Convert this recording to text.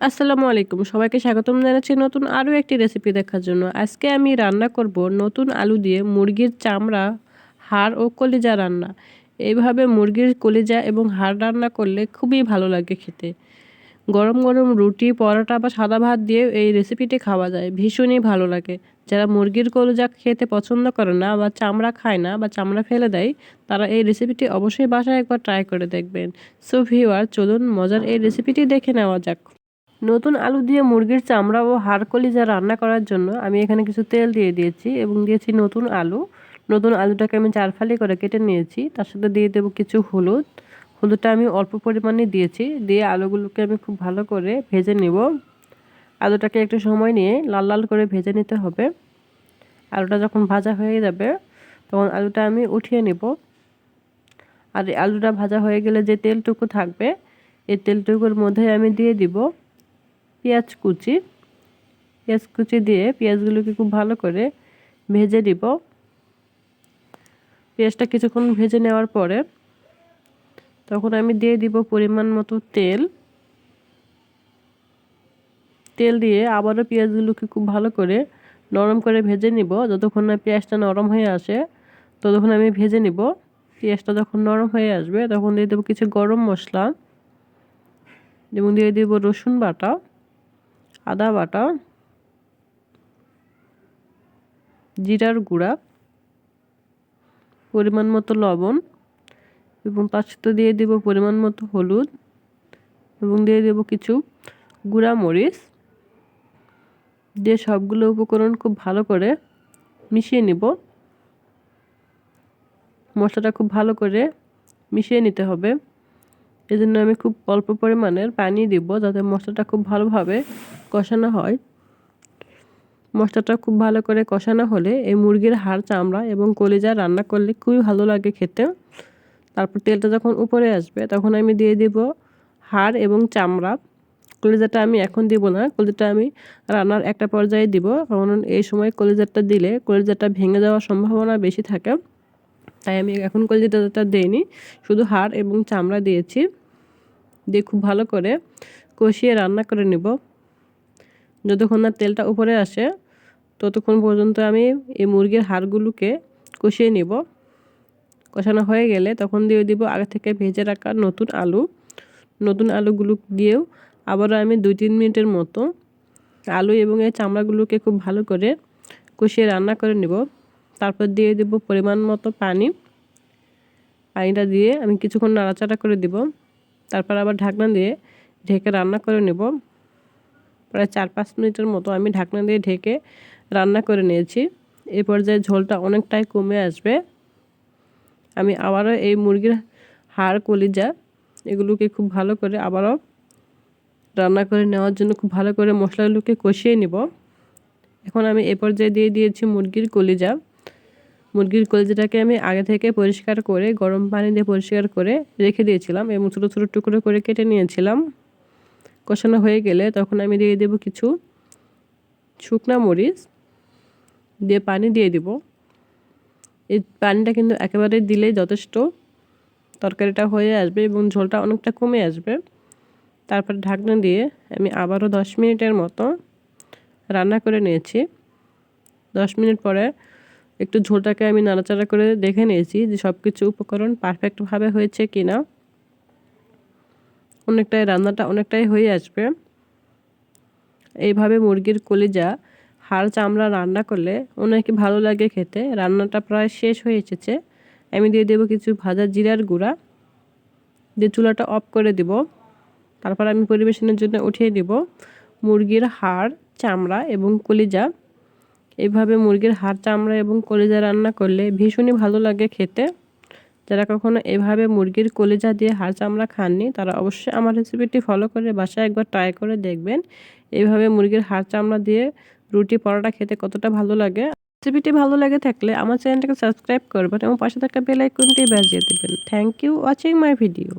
আসসালামু আলাইকুম। সবাইকে স্বাগতম জানাচ্ছি নতুন আরও একটি রেসিপি দেখার জন্য। আজকে আমি রান্না করব নতুন আলু দিয়ে মুরগির চামড়া, হাড় ও কলিজা রান্না। এইভাবে মুরগির কলিজা এবং হাড় রান্না করলে খুবই ভালো লাগে খেতে। গরম গরম রুটি, পরোটা বা সাদা ভাত দিয়ে এই রেসিপিটি খাওয়া যায়। ভীষণই ভালো লাগে। যারা মুরগির কলিজা খেতে পছন্দ করে না বা চামড়া খায় না বা চামড়া ফেলে দেয়, তারা এই রেসিপিটি অবশ্যই বাসায় একবার ট্রাই করে দেখবেন। সো ভিওয়ার চলুন মজার এই রেসিপিটি দেখে নেওয়া যাক। নতুন আলু দিয়ে মুরগির চামড়া ও হাড় কলিজা রান্না করার জন্য আমি এখানে কিছু তেল দিয়ে দিয়েছি এবং দিয়েছি নতুন আলু। নতুন আলুটাকে আমি চার ফালি করে কেটে নিয়েছি। তার সাথে দিয়ে দেবো কিছু হলুদ। হলুদটা আমি অল্প পরিমাণে দিয়েছি। দিয়ে আলুগুলোকে আমি খুব ভালো করে ভেজে নেব। আলুটাকে একটু সময় নিয়ে লাল লাল করে ভেজে নিতে হবে। আলুটা যখন ভাজা হয়ে যাবে, তখন আলুটা আমি উঠিয়ে নেব। আর আলুটা ভাজা হয়ে গেলে যে তেলটুকু থাকবে, এই তেলটুকুর মধ্যে আমি দিয়ে দিব পেঁয়াজ কুচি। পেঁয়াজ কুচি দিয়ে পেঁয়াজগুলোকে খুব ভালো করে ভেজে দিব পেঁয়াজটা কিছুক্ষণ ভেজে নেওয়ার পরে তখন আমি দিয়ে দিব পরিমাণ মতো তেল। তেল দিয়ে আবারও পেঁয়াজগুলোকে খুব ভালো করে নরম করে ভেজে নিব। যতক্ষণ না পেঁয়াজটা নরম হয়ে আসে, ততক্ষণ আমি ভেজে নিব। পেঁয়াজটা যখন নরম হয়ে আসবে, তখন দিয়ে দেবো কিছু গরম মশলা। এবং দিয়ে দেবো রসুন বাটা। আদা বাটা, জিরার গুঁড়া, পরিমাণ মতো লবণ এবং তার সাথে দিয়ে দেব পরিমাণ মতো হলুদ এবং দিয়ে দেব কিছু গুঁড়া মরিচ দিয়ে সবগুলো উপকরণ খুব ভালো করে মিশিয়ে নিব। মশলাটা খুব ভালো করে মিশিয়ে নিতে হবে। এই জন্য আমি খুব অল্প পরিমাণের পানি দিব যাতে মশলাটা খুব ভালোভাবে কষানো হয়। মশলাটা খুব ভালো করে কষানো হলে এই মুরগির হাড় চামড়া এবং কলিজা রান্না করলে খুবই ভালো লাগে খেতে। তারপর তেলটা যখন উপরে আসবে তখন আমি দিয়ে দিব হাড় এবং চামড়া। কলিজাটা আমি এখন দিব না, কলিজাটা আমি রান্নার একটা পর্যায়ে দিব, কারণ এই সময় কলিজাটা দিলে কলিজাটা ভেঙে যাওয়ার সম্ভাবনা বেশি থাকে। তাই আমি এখন কলিজাটা দিইনি, শুধু হাড় এবং চামড়া দিয়েছি। দিয়ে খুব ভালো করে কষিয়ে রান্না করে নেব। যতক্ষণ না তেলটা উপরে আসে, ততক্ষণ পর্যন্ত আমি এই মুরগির হাড়গুলোকে কষিয়ে নিব। কষানো হয়ে গেলে তখন দিয়ে দিব আগে থেকে ভেজে রাখা নতুন আলু। নতুন আলুগুলো দিয়েও আবারও আমি দুই তিন মিনিটের মতো আলু এবং এই চামড়াগুলোকে খুব ভালো করে কষিয়ে রান্না করে নেব। তারপর দিয়ে দেব পরিমাণ মতো পানি। পানিটা দিয়ে আমি কিছুক্ষণ নাড়াচাড়া করে দিব। তারপর আবার ঢাকনা দিয়ে ঢেকে রান্না করে নেব। প্রায় চার পাঁচ মিনিটের মতো আমি ঢাকনা দিয়ে ঢেকে রান্না করে নিয়েছি। এই পর্যায়ে ঝোলটা অনেকটাই কমে আসবে। আমি আবারও এই মুরগির হাড়, কলিজা এগুলোকে খুব ভালো করে আবারও রান্না করে নেওয়ার জন্য খুব ভালো করে মশলাগুলোকে কষিয়ে নিব। এখন আমি এ পর্যায়ে দিয়ে দিয়েছি মুরগির কলিজা। মুরগির কলিজাটাকে আমি আগে থেকে পরিষ্কার করে, গরম পানি দিয়ে পরিষ্কার করে রেখে দিয়েছিলাম এবং ছোটো ছোটো টুকরো করে কেটে নিয়েছিলাম। কষানো হয়ে গেলে তখন আমি দিয়ে দেব কিছু শুকনা মরিচ, দিয়ে পানি দিয়ে দিব। এই পানিটা কিন্তু একেবারে দিলে যথেষ্ট তরকারিটা হয়ে আসবে এবং ঝোলটা অনেকটা কমে আসবে। তারপর ঢাকনা দিয়ে আমি আবারও দশ মিনিটের মতো রান্না করে নিয়েছি। দশ মিনিট পরে একটু ঝোলটাকে আমি নাড়াচাড়া করে দেখে নিয়েছি যে সব কিছু উপকরণ পারফেক্টভাবে হয়েছে কি না অনেকটাই রান্নাটা অনেকটাই হয়ে আসবে। এইভাবে মুরগির কলিজা, হাড় চামড়া রান্না করলে অনেকে ভালো লাগে খেতে। রান্নাটা প্রায় শেষ হয়ে এসেছে। আমি দিয়ে দেবো কিছু ভাজা জিরার গুঁড়া। দিয়ে চুলাটা অফ করে দিব। তারপর আমি পরিবেশনের জন্য উঠিয়ে দিব মুরগির হাড়, চামড়া এবং কলিজা। এইভাবে মুরগির হাড় চামড়া এবং কলিজা রান্না করলে ভীষণই ভালো লাগে খেতে। যারা কখনো এভাবে মুরগির কলিজা দিয়ে হাড় চামড়া খাননি, তারা অবশ্যই আমার রেসিপিটি ফলো করে বাসায় একবার ট্রাই করে দেখবেন। এভাবে মুরগির হাড় চামড়া দিয়ে রুটি, পরোটা খেতে কতটা ভালো লাগে। রেসিপিটি ভালো লাগে থাকলে আমার চ্যানেলটাকে সাবস্ক্রাইব করবেন এবং পাশে থাকা বেল আইকনটি বাজিয়ে দেবেন। Thank you watching my video